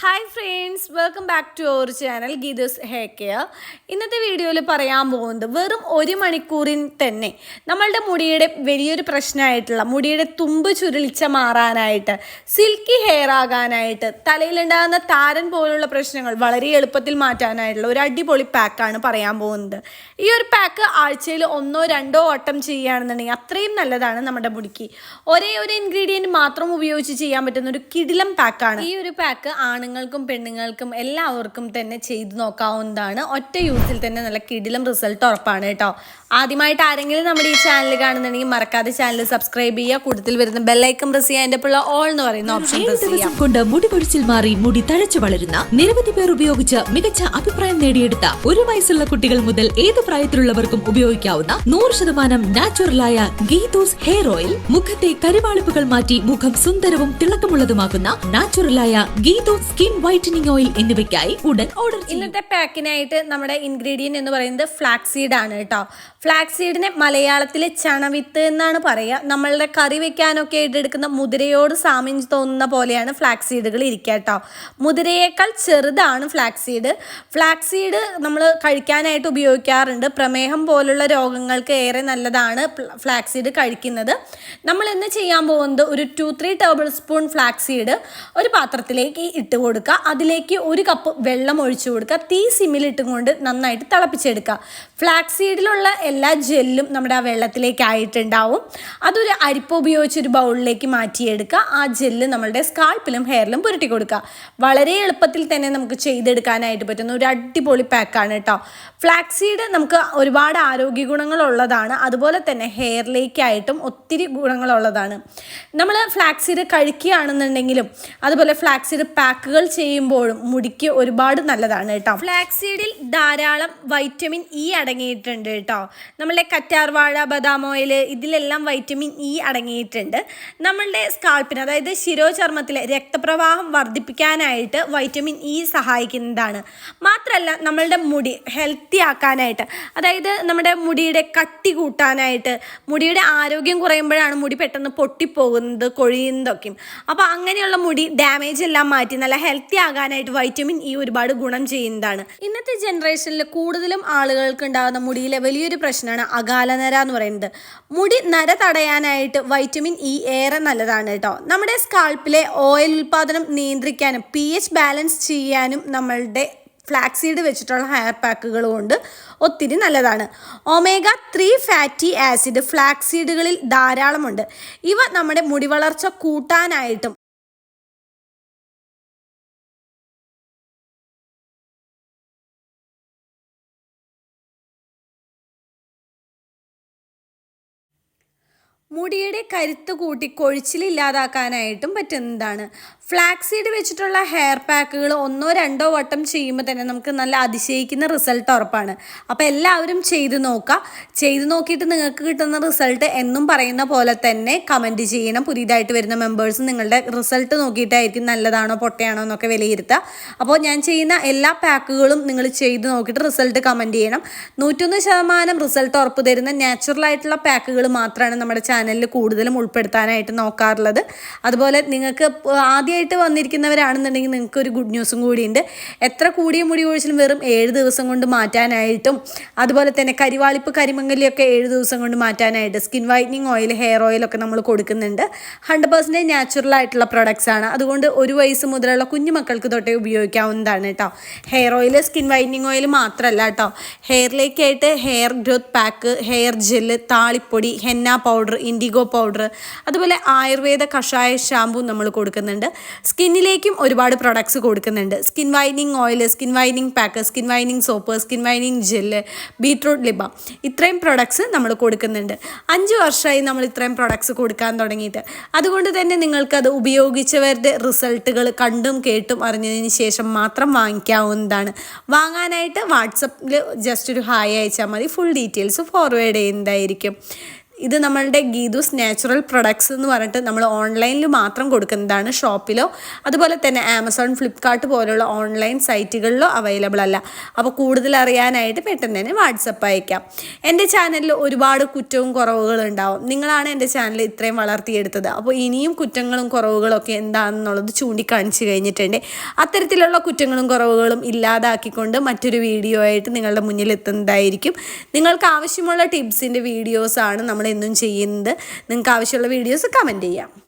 Hi friends welcome back to our channel Geetha's hair care ഇന്നത്തെ വീഡിയോയിൽ പറയാൻ പോകുന്നത് വെറും ഒരു മണിക്കൂറിൽ തന്നെ നമ്മളുടെ മുടിയുടെ വലിയൊരു പ്രശ്നമായിട്ടുള്ള മുടിയുടെ തുമ്പ് ചുരുളിച്ച മാറാനായിട്ട് സിൽക്കി ഹെയർ ആകാനായിട്ട് തലയിലുണ്ടാകുന്ന താരൻ പോലുള്ള പ്രശ്നങ്ങൾ വളരെ എളുപ്പത്തിൽ മാറ്റാനായിട്ടുള്ള ഒരു അടിപൊളി പാക്കാണ് പറയാൻ പോകുന്നത്. ഈ ഒരു പാക്ക് ആഴ്ചയിൽ ഒന്നോ രണ്ടോ ഓട്ടം ചെയ്യുകയാണെന്നുണ്ടെങ്കിൽ അത്രയും നല്ലതാണ് നമ്മുടെ മുടിക്ക്. ഒരേ ഒരു ഇൻഗ്രീഡിയന്റ് മാത്രം ഉപയോഗിച്ച് ചെയ്യാൻ പറ്റുന്ന ഒരു കിടിലം പാക്കാണ്. ഈ ഒരു പാക്ക് ആണുങ്ങൾക്കും പെണ്ണുങ്ങൾക്കും എല്ലാവർക്കും തന്നെ ചെയ്തു നോക്കാവുന്നതാണ്. ഒറ്റ യൂസിൽ തന്നെ നല്ല കിടിലം റിസൾട്ട് ഉറപ്പാണ് കേട്ടോ. ആദ്യമായിട്ട് ആരെങ്കിലും നമ്മുടെ ഈ ചാനൽ കാണുന്നുണ്ടെങ്കിൽ മറക്കാതെ ചാനൽ സബ്സ്ക്രൈബ് ചെയ്യുക. കൂടുതൽ വരുന്ന ബെല്ലൈക്കൺ പ്രസ് ചെയ്യുക എന്റെ പിള്ള ഓൾ എന്ന് പറയുന്ന ഓപ്ഷൻ ഏഴ് പ്രസ് ചെയ്യാം ദിവസം കൊണ്ട് മുടി കൊഴിച്ചിൽ മാറി മുടി തഴച്ചു വളരുന്ന നിരവധി പേർ ഉപയോഗിച്ച് മികച്ച അഭിപ്രായം നേടിയെടുത്ത ഒരു വയസ്സുള്ള കുട്ടികൾ മുതൽ ഏത് പ്രായത്തിലുള്ളവർക്കും ഉപയോഗിക്കാവുന്ന നൂറ് ശതമാനം നാച്ചുറലായ ഗീതൂസ് ഹെയർ ഓയിൽ. മുഖത്തെ കരുവാളിപ്പുകൾ മാറ്റി മുഖം സുന്ദരവും തിളക്കമുള്ളതുമാക്കുന്ന നാച്ചുറലായ ഗീതൂസ് സ്കിൻ വൈറ്റനിങ് ഓയിൽ എന്നിവയ്ക്കായി ഉടൻ ഓർഡർ ഇന്നത്തെ പാക്കിനായിട്ട് നമ്മുടെ ഇൻഗ്രീഡിയന്റ് എന്ന് പറയുന്നത് ഫ്ലാക്സീഡ് ആണ് കേട്ടോ. ഫ്ലാക്സീഡിനെ മലയാളത്തിൽ ചണവിത്ത് എന്നാണ് പറയുക. നമ്മളുടെ കറി വെക്കാനൊക്കെ ആയിട്ട് എടുക്കുന്ന മുതിരയോട് സാമ്യം തോന്നുന്ന പോലെയാണ് ഫ്ലാക്സീഡുകൾ ഇരിക്കുക കേട്ടോ. മുതിരയേക്കാൾ ചെറുതാണ് ഫ്ലാക്സീഡ് ഫ്ലാക്സീഡ് ഫ്ലാക്സ് സീഡ് നമ്മൾ കഴിക്കാനായിട്ട് ഉപയോഗിക്കാറുണ്ട്. പ്രമേഹം പോലുള്ള രോഗങ്ങൾക്ക് ഏറെ നല്ലതാണ് ഫ്ലാക്സീഡ് സീഡ് കഴിക്കുന്നത്. നമ്മൾ ഇന്ന് ചെയ്യാൻ പോകുന്നത് ഒരു two three tablespoon flaxseed seed ഒരു പാത്രത്തിലേക്ക് ഇട്ട് കൊടുക്കുക. അതിലേക്ക് ഒരു കപ്പ് വെള്ളം ഒഴിച്ചു കൊടുക്കുക. തീ സിമ്മിലിട്ടും കൊണ്ട് നന്നായിട്ട് തിളപ്പിച്ചെടുക്കുക. ഫ്ലാക്സ് സീഡിലുള്ള എല്ലാ ജെല്ലും നമ്മുടെ ആ വെള്ളത്തിലേക്ക് ആയിട്ടുണ്ടാവും. അതൊരു അരിപ്പ ഉപയോഗിച്ച് ഒരു ബൗളിലേക്ക് മാറ്റിയെടുക്കുക. ആ ജെല്ല് നമ്മളുടെ സ്കാൾപ്പിലും ഹെയറിലും പുരട്ടി കൊടുക്കുക. വളരെ എളുപ്പത്തിൽ തന്നെ നമുക്ക് ചെയ്തെടുക്കാനായിട്ട് പറ്റുന്ന ഒരു അടിപൊളി പാക്കാണ് കേട്ടോ ഫ്ലാക്സ് സീഡ് നമുക്ക് ഒരുപാട് ആരോഗ്യ ഗുണങ്ങളുള്ളതാണ് അതുപോലെ തന്നെ ഹെയറിലേക്കായിട്ടും ഒത്തിരി ഗുണങ്ങളുള്ളതാണ് നമ്മൾ ഫ്ലാക്സ് സീഡ് കഴിക്കുകയാണെന്നുണ്ടെങ്കിലും അതുപോലെ ഫ്ലാക്സ് സീഡ് പാക്കുകൾ ചെയ്യുമ്പോഴും മുടിക്ക് ഒരുപാട് നല്ലതാണ് കേട്ടോ. ഫ്ലാക്സീഡിൽ ധാരാളം വൈറ്റമിൻ ഇ അടങ്ങിയിട്ടുണ്ട് കേട്ടോ. നമ്മളുടെ കറ്റാർവാഴ ബദാം ഓയിൽ ഇതിലെല്ലാം വൈറ്റമിൻ ഇ അടങ്ങിയിട്ടുണ്ട്. നമ്മളുടെ സ്കാൾപ്പിന് അതായത് ശിരോചർമ്മത്തിലെ രക്തപ്രവാഹം വർദ്ധിപ്പിക്കാനായിട്ട് വൈറ്റമിൻ ഇ സഹായിക്കുന്നതാണ്. മാത്രമല്ല നമ്മളുടെ മുടി ഹെൽത്തി ആക്കാനായിട്ട് അതായത് നമ്മുടെ മുടിയുടെ കട്ടി കൂട്ടാനായിട്ട് മുടിയുടെ ആരോഗ്യം കുറയുമ്പോഴാണ് മുടി പെട്ടെന്ന് പൊട്ടിപ്പോകുന്നത് കൊഴിയുന്നതൊക്കെയും. അപ്പോൾ അങ്ങനെയുള്ള മുടി ഡാമേജ് എല്ലാം മാറ്റി നല്ല ഹെൽത്തി ആകാനായിട്ട് വൈറ്റമിൻ ഇ ഒരുപാട് ഗുണം ചെയ്യുന്നതാണ്. ഇന്നത്തെ ജനറേഷനിൽ കൂടുതലും ആളുകൾക്ക് ഉണ്ടാകുന്ന മുടിയിലെ വലിയൊരു പ്രശ്നമാണ് അകാലനര എന്ന് പറയുന്നത്. മുടി നര തടയാനായിട്ട് വൈറ്റമിൻ ഇ ഏറെ നല്ലതാണ് കേട്ടോ. നമ്മുടെ സ്കാൾപ്പിലെ ഓയിൽ ഉൽപാദനം നിയന്ത്രിക്കാനും പി എച്ച് ബാലൻസ് ചെയ്യാനും നമ്മളുടെ ഫ്ലാക്സീഡ് വെച്ചിട്ടുള്ള ഹെയർ പാക്കുകൾ കൊണ്ട് ഒത്തിരി നല്ലതാണ്. ഒമേഗ ത്രീ ഫാറ്റി ആസിഡ് ഫ്ലാക്സീഡുകളിൽ ധാരാളമുണ്ട്. ഇവ നമ്മുടെ മുടി വളർച്ച കൂട്ടാനായിട്ടും മുടിയുടെ കരുത്ത് കൂട്ടി കൊഴിച്ചിലില്ലാതാക്കാനായിട്ടും പറ്റുന്നതാണ്. ഫ്ലാക്സീഡ് വെച്ചിട്ടുള്ള ഹെയർ പാക്കുകൾ ഒന്നോ രണ്ടോ വട്ടം ചെയ്യുമ്പോൾ തന്നെ നമുക്ക് നല്ല അതിശയിക്കുന്ന റിസൾട്ട് ഉറപ്പാണ്. അപ്പോൾ എല്ലാവരും ചെയ്ത് നോക്കുക. ചെയ്ത് നോക്കിയിട്ട് നിങ്ങൾക്ക് കിട്ടുന്ന റിസൾട്ട് എന്നും പറയുന്ന പോലെ തന്നെ കമന്റ് ചെയ്യണം. പുതിയതായിട്ട് വരുന്ന മെമ്പേഴ്സ് നിങ്ങളുടെ റിസൾട്ട് നോക്കിയിട്ടായിരിക്കും നല്ലതാണോ പൊട്ടയാണോ എന്നൊക്കെ വിലയിരുത്തുക. അപ്പോൾ ഞാൻ ചെയ്യുന്ന എല്ലാ പാക്കുകളും നിങ്ങൾ ചെയ്ത് നോക്കിയിട്ട് റിസൾട്ട് കമന്റ് ചെയ്യണം. നൂറ്റൊന്ന് ശതമാനം റിസൾട്ട് ഉറപ്പ് തരുന്ന നാച്ചുറൽ ആയിട്ടുള്ള പാക്കുകൾ മാത്രമാണ് നമ്മുടെ ചാനലിൽ കൂടുതലും ഉൾപ്പെടുത്താനായിട്ട് നോക്കാറുള്ളത്. അതുപോലെ നിങ്ങൾക്ക് ആദ്യമായിട്ട് വന്നിരിക്കുന്നവരാണെന്നുണ്ടെങ്കിൽ നിങ്ങൾക്ക് ഒരു ഗുഡ് ന്യൂസും കൂടിയുണ്ട്. എത്ര കൂടിയ മുടി കുഴിച്ചിലും വെറും ഏഴ് ദിവസം കൊണ്ട് മാറ്റാനായിട്ടും അതുപോലെ തന്നെ കരിവാളിപ്പ് കരിമങ്ങലിയൊക്കെ ഏഴ് ദിവസം കൊണ്ട് മാറ്റാനായിട്ട് സ്കിൻ വൈറ്റനിങ് ഓയിൽ ഹെയർ ഓയിലൊക്കെ നമ്മൾ കൊടുക്കുന്നുണ്ട്. ഹൺഡ്രഡ് പെർസെന്റേജ് നാച്ചുറൽ ആയിട്ടുള്ള പ്രൊഡക്ട്സ് ആണ്. അതുകൊണ്ട് ഒരു വയസ്സ് മുതലുള്ള കുഞ്ഞു മക്കൾക്ക് തൊട്ടേ ഉപയോഗിക്കാവുന്നതാണ് കേട്ടോ. Hair oil skin whitening oil മാത്രമല്ല കേട്ടോ. ഹെയറിലേക്കായിട്ട് hair growth pack hair gel താളിപ്പൊടി henna powder indigo powder അതുപോലെ ആയുർവേദ കഷായ ഷാമ്പു നമ്മൾ കൊടുക്കുന്നുണ്ട്. സ്കിന്നിലേക്കും ഒരുപാട് പ്രൊഡക്ട്സ് കൊടുക്കുന്നുണ്ട്. Skin വൈനിങ് oil skin വൈനിങ് pack skin വൈനിങ് soap skin വൈനിങ് gel beetroot Liba ഇത്രയും പ്രൊഡക്ട്സ് നമ്മൾ കൊടുക്കുന്നുണ്ട്. അഞ്ച് വർഷമായി നമ്മൾ ഇത്രയും പ്രൊഡക്ട്സ് കൊടുക്കാൻ തുടങ്ങിയിട്ട്. അതുകൊണ്ട് തന്നെ നിങ്ങൾക്കത് ഉപയോഗിച്ചവരുടെ റിസൾട്ടുകൾ കണ്ടും കേട്ടും അറിഞ്ഞതിന് ശേഷം മാത്രം വാങ്ങിക്കാവുന്നതാണ്. വാങ്ങാനായിട്ട് വാട്സപ്പിൽ ജസ്റ്റ് ഒരു ഹായ് അയച്ചാൽ മതി. ഫുൾ ഡീറ്റെയിൽസ് ഫോർവേഡ് ചെയ്യുന്നതായിരിക്കും. ഇത് നമ്മളുടെ ഗീതൂസ് നാച്ചുറൽ പ്രൊഡക്ട്സ് എന്ന് പറഞ്ഞിട്ട് നമ്മൾ ഓൺലൈനിൽ മാത്രം കൊടുക്കുന്നതാണ് ഷോപ്പിലോ അതുപോലെ തന്നെ ആമസോൺ ഫ്ലിപ്കാർട്ട് പോലുള്ള ഓൺലൈൻ സൈറ്റുകളിലോ അവൈലബിൾ അല്ല. അപ്പോൾ കൂടുതൽ അറിയാനായിട്ട് പെട്ടെന്ന് തന്നെ വാട്സപ്പ് അയക്കാം. എന്റെ ചാനലിൽ ഒരുപാട് കുറ്റവും കുറവുകളും ഉണ്ടാവും. നിങ്ങളാണ് എന്റെ ചാനൽ ഇത്രയും വളർത്തിയെടുത്തത്. അപ്പോൾ ഇനിയും കുറ്റങ്ങളും കുറവുകളും ഒക്കെ എന്താണെന്നുള്ളത് ചൂണ്ടിക്കാണിച്ച് കഴിഞ്ഞിട്ടുണ്ട്. അത്തരത്തിലുള്ള കുറ്റങ്ങളും കുറവുകളും ഇല്ലാതാക്കിക്കൊണ്ട് മറ്റൊരു വീഡിയോ ആയിട്ട് നിങ്ങളുടെ മുന്നിൽ എത്തുന്നതായിരിക്കും നിങ്ങൾക്ക് ആവശ്യമുള്ള ടിപ്സിന്റെ വീഡിയോസാണ് നമ്മൾ എന്നും ചെയ്യുന്നത്. നിങ്ങൾക്ക് ആവശ്യമുള്ള വീഡിയോസ് കമന്റ് ചെയ്യാം.